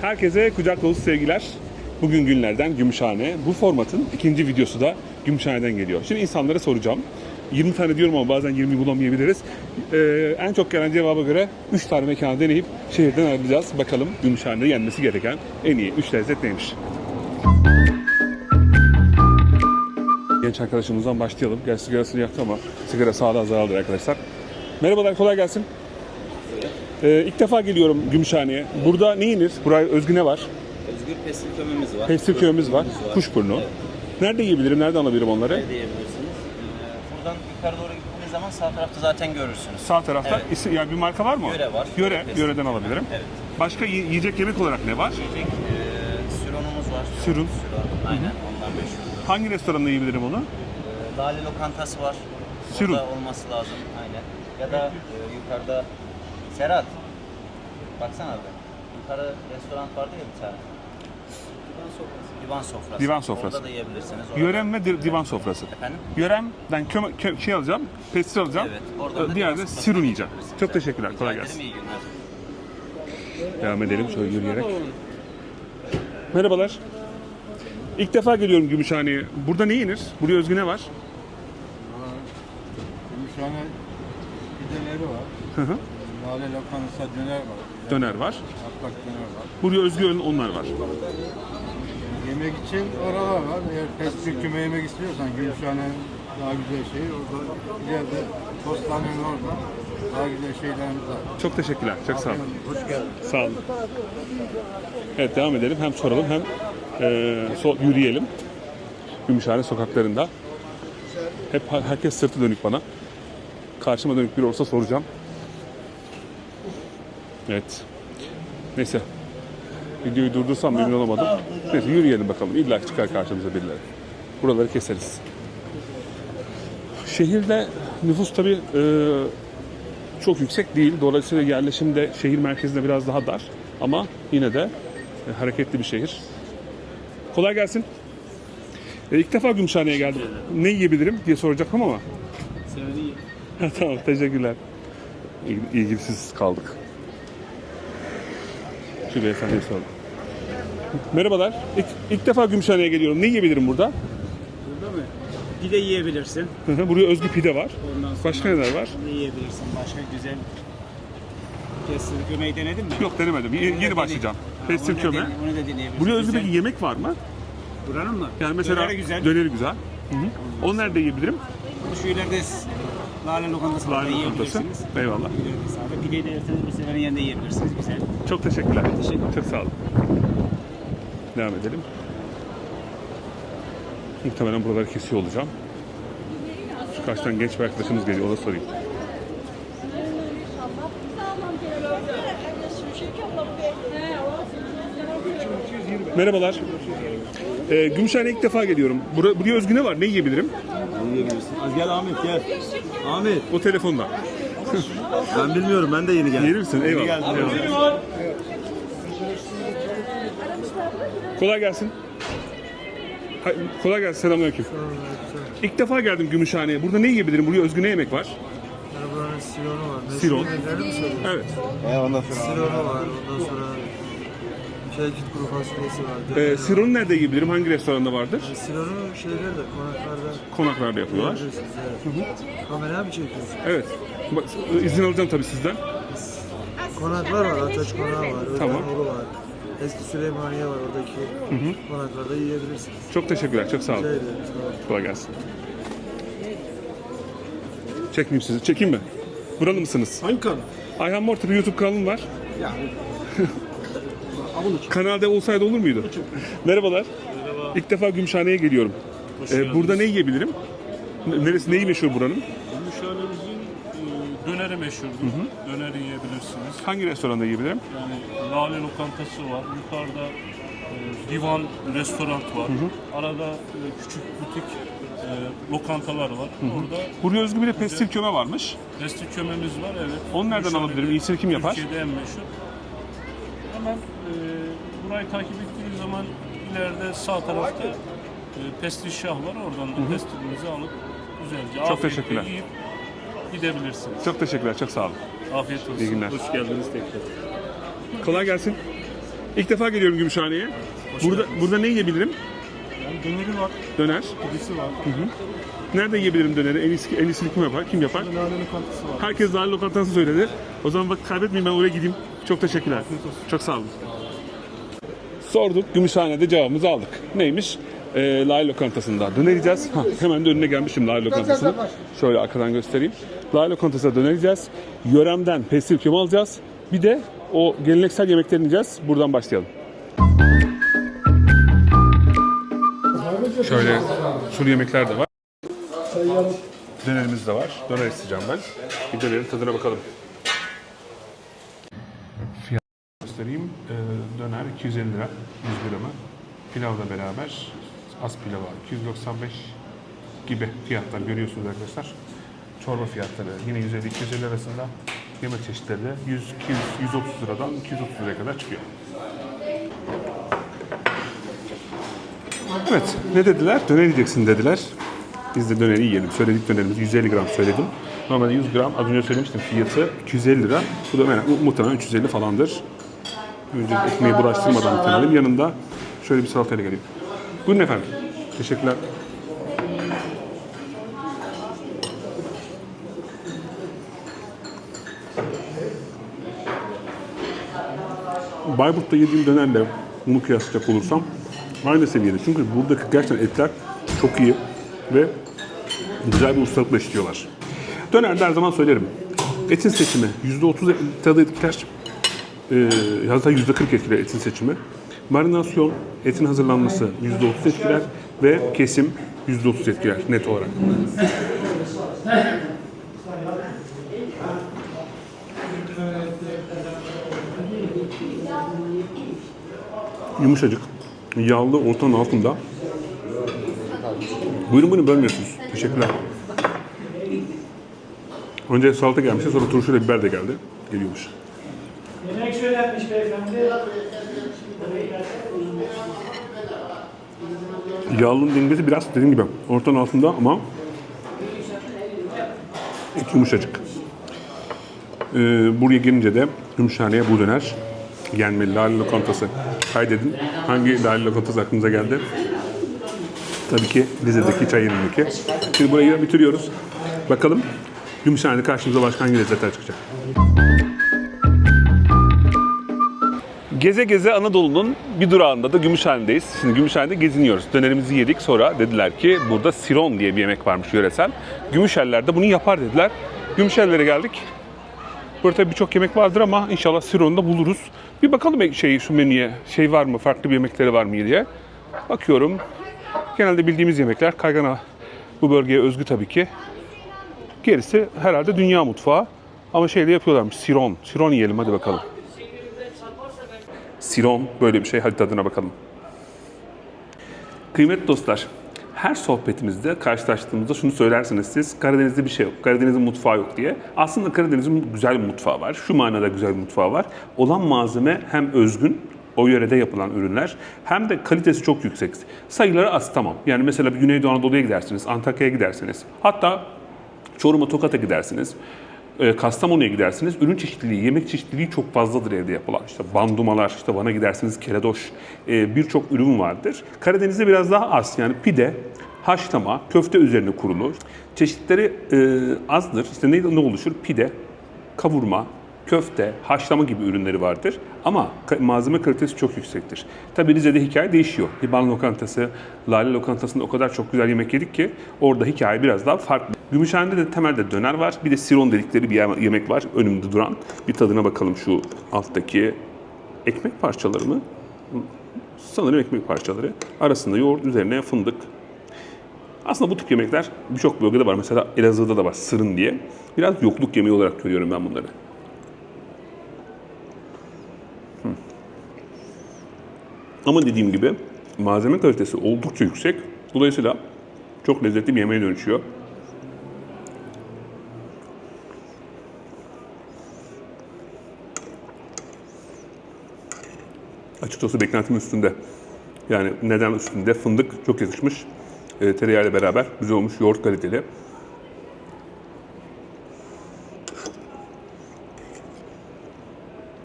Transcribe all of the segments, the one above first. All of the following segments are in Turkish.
Herkese kucak dolusu sevgiler. Bugün günlerden Gümüşhane. Bu formatın ikinci videosu da Gümüşhane'den geliyor. Şimdi insanlara soracağım. 20 tane diyorum ama bazen 20 bulamayabiliriz. Ee, en çok gelen cevaba göre 3 tane mekanı deneyip şehirden ayrılacağız. Bakalım Gümüşhane'de yenmesi gereken en iyi 3 lezzet neymiş? Genç arkadaşımızdan başlayalım. Gel sigarasını yaktı ama sigara sağlığa zararlıdır arkadaşlar. Merhabalar, kolay gelsin. Ee, ilk defa geliyorum Gümüşhane'ye. Burada ne yenir? Buraya özgü ne var? Özgür pestil kömemiz var. Pestil köyümüz var, Kuşburnu kuşburnu. Evet. Nerede yiyebilirim, nerede alabilirim onları? Ne diyebilirsiniz? Ee, buradan yukarı doğru gittiğiniz zaman sağ tarafta zaten görürsünüz. Sağ tarafta Evet. isim, yani bir marka var mı? Yöre var. Yöre, Pestil. yöreden alabilirim. Evet. Başka yi- yiyecek yemek olarak ne var? Yiyecek e, sürunumuz var. Sürun. Sürun. Aynen ondan meşhurdur. Hangi restoranda yiyebilirim onu? Ee, Lale lokantası var. Sürun. Orada olması lazım. Aynen. Ya da e, yukarıda Serhat. Baksana abi. Yukarı restoran vardı ya bir tane. Divan sofrası. Divan sofrası. Orada da yiyebilirsiniz. Orada- Yörem ve di- divan sofrası. Efendim? Yöremden köme, kö- şey alacağım, pestil alacağım. Evet. Oradan da Diğer divan de sirun yiyeceğim. yiyebilirsiniz. Çok teşekkürler, Rica kolay ederim, gelsin. iyi günler. Devam edelim şöyle yürüyerek. Merhabalar. İlk defa geliyorum Gümüşhane'ye. Burada ne yenir? Buraya özgü ne var? Gümüşhane pideleri var. Hı hı. Lale lokantası döner var. Döner var. Atlak döner var. Buraya özgü onlar var. Yemek için oralar var. Eğer pestil küme yemek istiyorsan Gümüşhane'nin daha güzel şeyi orada. İleride postanenin orada daha güzel şeylerimiz var. Çok teşekkürler. Çok sağ olun. Hoş geldin. Sağ olun. Evet devam edelim. Hem soralım hem eee, so- yürüyelim. Gümüşhane sokaklarında. Hep herkes sırtı dönük bana. Karşıma dönük biri olsa soracağım. Evet. Neyse. Videoyu durdursam memnun olamadım. Neyse yürüyelim bakalım. İlla çıkar karşımıza birileri. Buraları keseriz. Şehirde nüfus tabii eee çok yüksek değil. Dolayısıyla yerleşim de şehir merkezinde biraz daha dar. Ama yine de e, hareketli bir şehir. Kolay gelsin. E, ilk defa Gümüşhane'ye geldim. Ne yiyebilirim diye soracaktım ama. tamam teşekkürler. İl- İlgisiz kaldık. Şu beyefendiye soralım. Merhabalar. İlk, ilk defa Gümüşhane'ye geliyorum. Ne yiyebilirim burada? Burada mı? Pide yiyebilirsin. Hı hı, Buraya özgü pide var. Ondan sonra Başka neler var? Ne yiyebilirsin? Başka güzel pestil kömeyi denedin mi? Yok denemedim. Ye- Onu da Yeni başlayacağım. Ha, Pestil onu da köme. dene- Onu da deneyebilirsin. Buraya özgü Güzel. bir yemek var mı? Buranın mı? Yani mesela Döneri güzel. döneri güzel. Hı hı. Onu nerede yiyebilirim? Şu ileride s- Lale lokantası. Lale lokantası. yiyebilirsiniz. Eyvallah. İleride sağda. Pideyi de yerseniz bu seferin yanında yiyebilirsiniz. Güzel. Çok teşekkürler. Teşekkür Çok sağ olun. Devam edelim. Muhtemelen buraları kesiyor olacağım. Şu karşıdan genç bir arkadaşımız geliyor. Ona sorayım. Merhabalar. Ee, Gümüşhane'ye ilk defa geliyorum. Bura, buraya özgü ne var? Ne yiyebilirim? Az gel Ahmet gel. Ahmet O telefonda. ben bilmiyorum ben de yeni geldim. Yeni misin? Eyvallah. Eyvallah. Kolay gelsin. Ha, kolay gelsin. Selamünaleyküm. İlk defa geldim Gümüşhane'ye. Burada ne yiyebilirim? Buraya özgü ne yemek var? Yani buranın sironu var. Meşhur Siron. mi soruyorsun? Evet. E ondan sonra Sironu var. Ondan sonra şehkit kuru fasulyesi var. Ee, döneri var. Sironu nerede yiyebilirim? Hangi restoranda vardır? Sironu şeyler de konaklarda Konaklarda yapıyorlar. yiyebilirsiniz. Evet. Kameraya mı çekiyorsun? Evet. Bak, izin alacağım tabii sizden. Konaklar var. Ataç konağı var. Tamam. Ulu var. Eski Süleymaniye var. Oradaki konaklarda yiyebilirsiniz. Çok teşekkürler. Çok sağ Rica olun. ederim. Sağ olun. Kolay gelsin. Çekmeyeyim sizi. Çekeyim mi? Buralı mısınız? Hangi kanal? Ayhan Mortar YouTube kanalım var. Kanalda olsaydı olur muydu? Merhabalar. İlk defa Gümüşhane'ye geliyorum. Ee, burada ne yiyebilirim? Neresi neyi meşhur buranın? Döneri meşhurdur. Döneri yiyebilirsiniz. Hangi restoranda yiyebilirim? Yani Lale lokantası var. Yukarıda e, divan restoran var. Arada e, küçük butik e, lokantalar var. Orada Buraya özgü bir de pestil köme varmış. pestil kömemiz var. Evet. Onu nereden Gümüşhane'de alabilirim? İyisini kim yapar? Türkiye'de en meşhur. Hemen e, burayı takip ettiğiniz zaman ileride sağ tarafta e, pestil şah var. Oradan da pestilinizi alıp güzelce Çok afiyetle teşekkürler. yiyip gidebilirsiniz. Çok teşekkürler. Çok sağ olun. Afiyet olsun. İyi günler. Hoş geldiniz tekrar. Kolay gelsin. İlk defa geliyorum Gümüşhane'ye. Burada burada ne yiyebilirim? Yani döneri var, Döner. pidesi var, Nerede yiyebilirim döneri? En iyisi, en iyisini kim yapar? Kim yapar? lokantası var. Herkes Lale Lokantası'nı söyledi. O zaman vakit kaybetmeyeyim ben oraya gideyim. Çok teşekkürler. Çok sağ olun. Sorduk. Gümüşhane'de cevabımızı aldık. Neymiş? Ee, Lale Lokantası'nda döner yiyeceğiz. Ha, hemen de önüne gelmişim Lale Lokantası'nın. Şöyle arkadan göstereyim. Lale Lokantası'nda döner yiyeceğiz. Yöremden pestil kömü alacağız. Bir de o geleneksel yemeklerini yiyeceğiz. Buradan başlayalım. Şöyle sulu yemekler de var. Dönerimiz de var. Döner isteyeceğim ben. Bir dönerin tadına bakalım. Fiyat göstereyim. Ee, döner 250 lira 100 gramı. Pilavla beraber az pilav var. 295 gibi fiyatlar görüyorsunuz arkadaşlar. Çorba fiyatları yine 150-250 arasında. Yemek çeşitleri de 100, 200, 130 liradan 230 liraya kadar çıkıyor. Evet, ne dediler? Döner yiyeceksin dediler. Biz de döneri yiyelim. Söyledik dönerimiz 150 gram söyledim. Normalde 100 gram az önce söylemiştim fiyatı 250 lira. Bu da mu- muhtemelen 350 falandır. Önce ekmeği bulaştırmadan bitirelim. Yanında şöyle bir salatayla geleyim. Buyurun efendim. Teşekkürler. Bayburt'ta yediğim dönerle bunu kıyaslayacak olursam aynı seviyede. Çünkü buradaki gerçekten etler çok iyi ve güzel bir ustalıkla işliyorlar. Dönerde her zaman söylerim. Etin seçimi %30 tadı etkiler. Ee, hatta %40 etkiler etin seçimi. Marinasyon, etin hazırlanması %30 etkiler ve kesim %30 etkiler net olarak. Yumuşacık, yağlı ortanın altında. Buyurun buyurun bölmüyorsunuz. Teşekkürler. Önce salata gelmişti sonra turşuyla biber de geldi. Geliyormuş. Yemek söylenmiş beyefendi. Yağlının dengesi biraz dediğim gibi ortanın altında ama et yumuşacık. Ee, buraya gelince de Gümüşhane'ye bu döner gelmeli. Lale Lokantası. Kaydedin. Hangi Lale Lokantası aklınıza geldi? Tabii ki Rize'deki çay yerindeki. Şimdi burayı bitiriyoruz. Bakalım Gümüşhane'de karşımıza başka hangi lezzetler çıkacak? Geze geze Anadolu'nun bir durağında da Gümüşhane'deyiz. Şimdi Gümüşhane'de geziniyoruz. Dönerimizi yedik. Sonra dediler ki burada siron diye bir yemek varmış yöresel. Gümüşhaneler de bunu yapar dediler. Gümüşhanelere geldik. Burada birçok yemek vardır ama inşallah sironu da buluruz. Bir bakalım şey şu menüye. Şey var mı? Farklı bir yemekleri var mı diye. Bakıyorum. Genelde bildiğimiz yemekler. Kaygana bu bölgeye özgü tabii ki. Gerisi herhalde dünya mutfağı. Ama şeyde yapıyorlarmış. Siron. Siron yiyelim hadi bakalım. Siron böyle bir şey. Hadi tadına bakalım. Kıymetli dostlar, her sohbetimizde karşılaştığımızda şunu söylersiniz siz, Karadeniz'de bir şey yok, Karadeniz'in mutfağı yok diye. Aslında Karadeniz'in güzel bir mutfağı var. Şu manada güzel bir mutfağı var. Olan malzeme hem özgün, o yörede yapılan ürünler hem de kalitesi çok yüksek. Sayıları az tamam. Yani mesela bir Güneydoğu Anadolu'ya gidersiniz, Antakya'ya gidersiniz. Hatta Çorum'a, Tokat'a gidersiniz. E, Kastamonu'ya gidersiniz. Ürün çeşitliliği, yemek çeşitliliği çok fazladır evde yapılan. İşte bandumalar, işte Van'a gidersiniz keledoş, e, birçok ürün vardır. Karadeniz'de biraz daha az. Yani pide, haşlama, köfte üzerine kurulu. Çeşitleri e, azdır. İşte ne, ne oluşur? Pide, kavurma, köfte, haşlama gibi ürünleri vardır. Ama malzeme kalitesi çok yüksektir. Tabi Rize'de hikaye değişiyor. Liban lokantası, Lale lokantasında o kadar çok güzel yemek yedik ki orada hikaye biraz daha farklı. Gümüşhane'de de temelde döner var. Bir de siron dedikleri bir yeme- yemek var önümde duran. Bir tadına bakalım şu alttaki ekmek parçaları mı? Sanırım ekmek parçaları. Arasında yoğurt, üzerine fındık. Aslında bu tip yemekler birçok bölgede var. Mesela Elazığ'da da var sırın diye. Biraz yokluk yemeği olarak görüyorum ben bunları. Ama dediğim gibi malzeme kalitesi oldukça yüksek. Dolayısıyla çok lezzetli bir yemeğe dönüşüyor. Açıkçası beklentimin üstünde. Yani neden üstünde? Fındık çok yakışmış. E, tereyağıyla beraber güzel olmuş. Yoğurt kaliteli.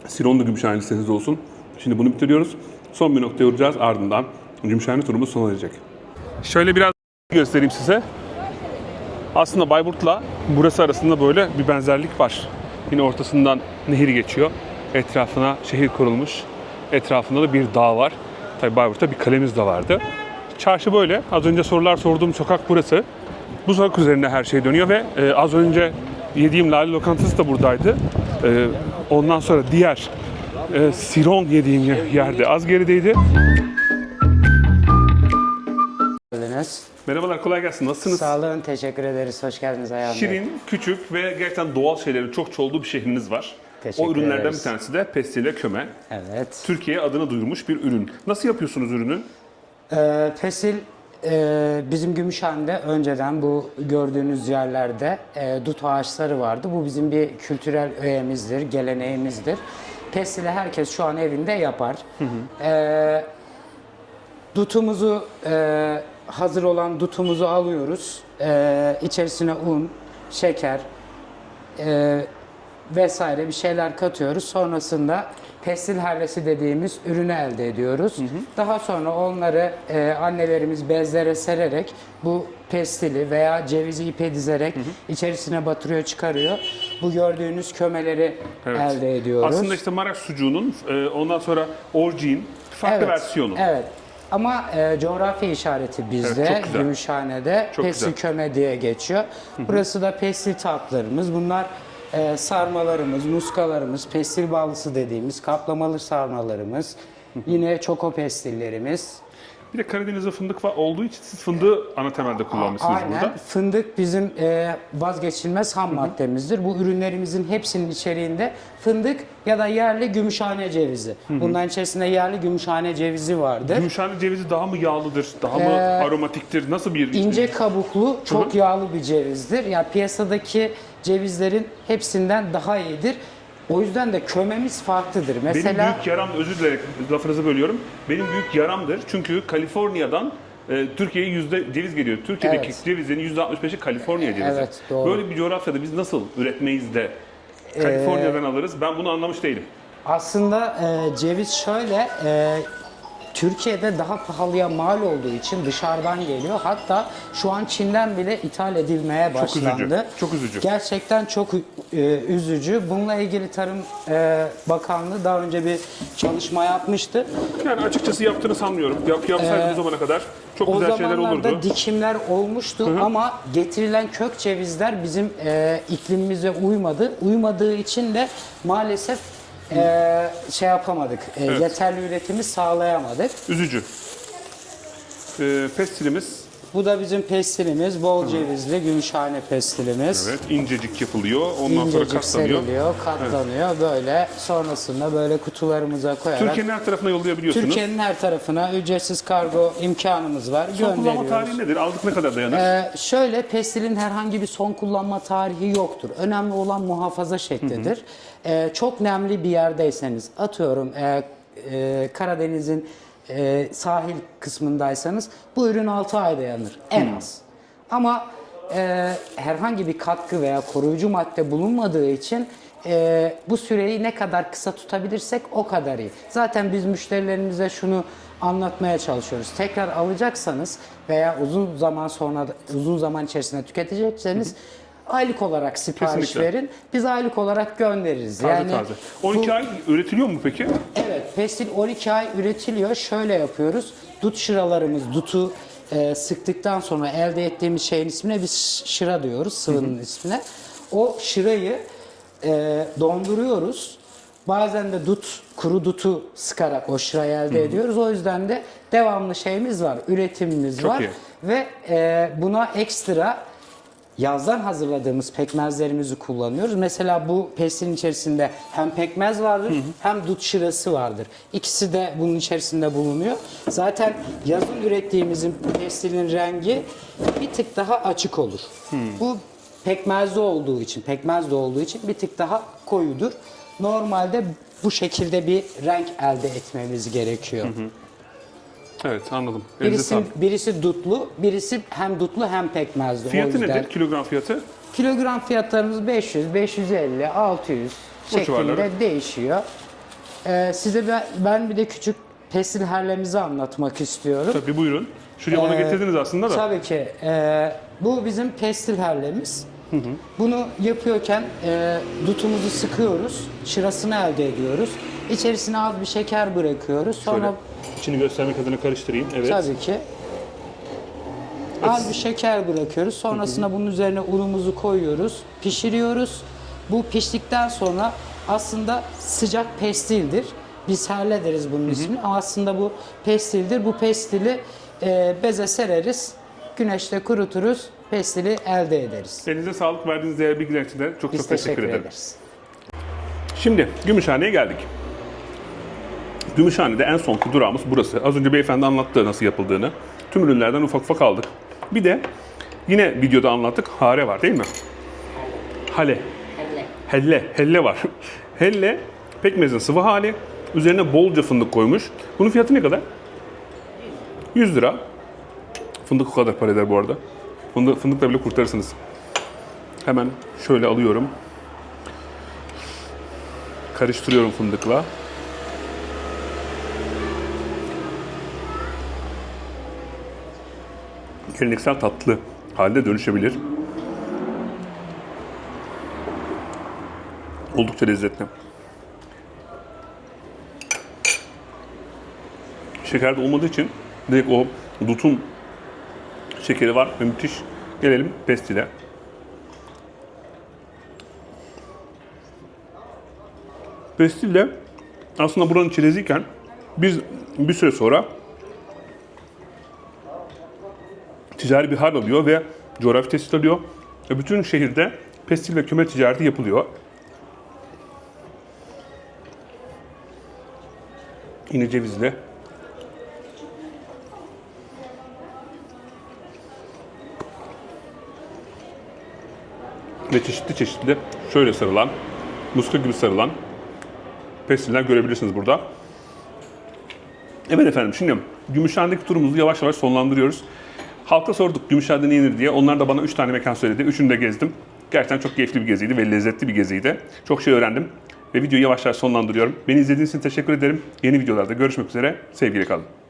Siron da Gümüşhane listeniz olsun. Şimdi bunu bitiriyoruz. Son bir noktaya vuracağız ardından Gümüşhane turumuz sona erecek. Şöyle biraz göstereyim size. Aslında Bayburt'la burası arasında böyle bir benzerlik var. Yine ortasından nehir geçiyor. Etrafına şehir kurulmuş. Etrafında da bir dağ var. Tabii Bayburt'ta bir kalemiz de vardı. Çarşı böyle. Az önce sorular sorduğum sokak burası. Bu sokak üzerinde her şey dönüyor ve e, az önce yediğim Lale Lokantası da buradaydı. E, ondan sonra diğer e, Siron yediğim ye- yerde az gerideydi. geldiniz. Merhabalar, kolay gelsin. Nasılsınız? Sağ olun, teşekkür ederiz. Hoş geldiniz Ayhan Bey. Şirin, küçük ve gerçekten doğal şeylerin çok olduğu bir şehriniz var. Teşekkür o ürünlerden ederiz. bir tanesi de pestile köme. Evet. Türkiye'ye adını duyurmuş bir ürün. Nasıl yapıyorsunuz ürünü? Ee, Pesil e, bizim Gümüşhane'de önceden bu gördüğünüz yerlerde e, dut ağaçları vardı. Bu bizim bir kültürel öğemizdir, geleneğimizdir. Pesili herkes şu an evinde yapar. Ee, dutumuzu e, hazır olan dutumuzu alıyoruz. Ee, içerisine un, şeker, e, vesaire bir şeyler katıyoruz. Sonrasında pestil herresi dediğimiz ürünü elde ediyoruz. Daha sonra onları e, annelerimiz bezlere sererek bu pestili veya cevizi ipe dizerek içerisine batırıyor çıkarıyor. Bu gördüğünüz kömeleri elde ediyoruz. Aslında işte Maraş sucuğunun e, ondan sonra orijin farklı Evet, versiyonu. Evet. Ama e, coğrafi işareti bizde, Evet. Gümüşhane'de pestil köme diye geçiyor. Burası da pestil tatlarımız. Bunlar e, sarmalarımız, muskalarımız, pestil ballısı dediğimiz kaplamalı sarmalarımız. Yine çoko pestillerimiz. Bir de Karadeniz'de fındık var olduğu için siz fındığı ana temelde kullanmışsınız Aynen. burada. Fındık bizim e, vazgeçilmez ham maddemizdir. Bu ürünlerimizin hepsinin içeriğinde fındık ya da yerli gümüşhane cevizi. Bunların içerisinde yerli gümüşhane cevizi vardır. Gümüşhane cevizi daha mı yağlıdır, daha mı Ee, aromatiktir? Nasıl bir İnce kabuklu, çok yağlı bir cevizdir. Yani piyasadaki cevizlerin hepsinden daha iyidir. O yüzden de kömemiz farklıdır. Benim Mesela büyük yaram, özür dilerim lafınızı bölüyorum. Benim büyük yaramdır. Çünkü Kaliforniya'dan e, Türkiye'ye yüzde ceviz geliyor. Türkiye'deki Evet. cevizlerin yüzde 65'i Kaliforniya cevizi. Evet, doğru. Böyle bir coğrafyada biz nasıl üretmeyiz de Kaliforniya'dan alırız? Ben bunu anlamış değilim. aslında e, ceviz şöyle, e, Türkiye'de daha pahalıya mal olduğu için dışarıdan geliyor. Hatta şu an Çin'den bile ithal edilmeye Çok üzücü, başlandı. çok üzücü. Gerçekten çok e, üzücü. Bununla ilgili Tarım e, Bakanlığı daha önce bir çalışma yapmıştı. Yani açıkçası yaptığını sanmıyorum. Yap, yapsaydı bu zamana kadar çok Ee, O güzel şeyler zamanlarda olurdu. dikimler olmuştu ama getirilen kök cevizler bizim e, iklimimize uymadı. Uymadığı için de maalesef e, şey yapamadık. e, Evet. Yeterli üretimi sağlayamadık. Üzücü. Ee, pestilimiz Bu da bizim pestilimiz. Bol cevizli gümüşhane pestilimiz. evet incecik yapılıyor. Ondan sonra İncecik katlanıyor. seriliyor, katlanıyor böyle. Sonrasında böyle kutularımıza koyarak Türkiye'nin her tarafına yollayabiliyorsunuz. Türkiye'nin her tarafına ücretsiz kargo imkanımız var. Son kullanma Gönderiyoruz. tarihi nedir? Aldık ne kadar dayanır? Ee, şöyle pestilin herhangi bir son kullanma tarihi yoktur. Önemli olan muhafaza şeklidir. Ee, çok nemli bir yerdeyseniz atıyorum e, e, Karadeniz'in e, sahil kısmındaysanız bu ürün 6 ay dayanır en az. Ama e, herhangi bir katkı veya koruyucu madde bulunmadığı için e, bu süreyi ne kadar kısa tutabilirsek o kadar iyi. Zaten biz müşterilerimize şunu anlatmaya çalışıyoruz. Tekrar alacaksanız veya uzun zaman sonra uzun zaman içerisinde tüketecekseniz aylık olarak sipariş Kesinlikle. verin. Biz aylık olarak göndeririz. Taze yani taze. 12 bu- ay üretiliyor mu peki? Evet, pestil 12 ay üretiliyor. Şöyle yapıyoruz. Dut şıralarımız, dutu e, sıktıktan sonra elde ettiğimiz şeyin ismine biz şıra diyoruz, sıvının ismine. O şırayı e, donduruyoruz. Bazen de dut, kuru dutu sıkarak o şırayı elde ediyoruz. O yüzden de devamlı şeyimiz var, üretimimiz Çok var. iyi. Ve e, buna ekstra yazdan hazırladığımız pekmezlerimizi kullanıyoruz. Mesela bu pestin içerisinde hem pekmez vardır hem dut şırası vardır. İkisi de bunun içerisinde bulunuyor. Zaten yazın ürettiğimizin pestinin rengi bir tık daha açık olur. Bu pekmezli olduğu için, pekmezli olduğu için bir tık daha koyudur. Normalde bu şekilde bir renk elde etmemiz gerekiyor. Evet anladım. Elinize Birisi, sağlık. birisi dutlu, birisi hem dutlu hem pekmezli. O Fiyatı yüzden- nedir? Kilogram fiyatı? Kilogram fiyatlarımız 500, 550, 600 Bu civarları. şeklinde değişiyor. Ee, size ben, ben bir de küçük pestil herlemizi anlatmak istiyorum. Tabii buyurun. Şuraya onu Ee, getirdiniz aslında da. Tabii ki. Ee, bu bizim pestil herlemiz. Bunu yapıyorken e, dutumuzu sıkıyoruz, şırasını elde ediyoruz. İçerisine az bir şeker bırakıyoruz. Sonra Şöyle içini göstermek adına karıştırayım. Evet. tabii ki az bir şeker bırakıyoruz. Sonrasında bunun üzerine unumuzu koyuyoruz, pişiriyoruz. Bu piştikten sonra aslında sıcak pestildir. Biz herle deriz bunun ismini ama aslında bu pestildir. Bu pestili e, beze sereriz, güneşte kuruturuz, pestili elde ederiz. Elinize sağlık verdiğiniz değerli bilgiler için de çok Biz çok teşekkür, ederim. ederiz. Şimdi Gümüşhane'ye geldik. Gümüşhane'de en sonki durağımız burası. Az önce beyefendi anlattı nasıl yapıldığını. Tüm ürünlerden ufak ufak aldık. Bir de yine videoda anlattık hare var değil mi? Hale. Helle. Helle var. Helle pekmezin sıvı hali. Üzerine bolca fındık koymuş. Bunun fiyatı ne kadar? 100 lira. Fındık o kadar para eder bu arada. Fındık, fındıkla bile kurtarırsınız. Hemen şöyle alıyorum. Karıştırıyorum fındıkla. Geleneksel tatlı halde dönüşebilir. Oldukça lezzetli. Şeker de olmadığı için direkt o dutun şekeri var ve müthiş. Gelelim pestile. Pestille aslında buranın çereziyken biz bir süre sonra ticari bir hal alıyor ve coğrafi tesis alıyor. Ve bütün şehirde pestil ve küme ticareti yapılıyor. Yine cevizli. Ve çeşitli çeşitli şöyle sarılan, muska gibi sarılan pestiller görebilirsiniz burada. Evet efendim şimdi Gümüşhane'deki turumuzu yavaş yavaş sonlandırıyoruz. Halka sorduk Gümüşhane'de ne yenir diye. Onlar da bana 3 tane mekan söyledi. Üçünü de gezdim. Gerçekten çok keyifli bir geziydi ve lezzetli bir geziydi. Çok şey öğrendim. Ve videoyu yavaş yavaş sonlandırıyorum. Beni izlediğiniz için teşekkür ederim. Yeni videolarda görüşmek üzere. Sevgiyle kalın.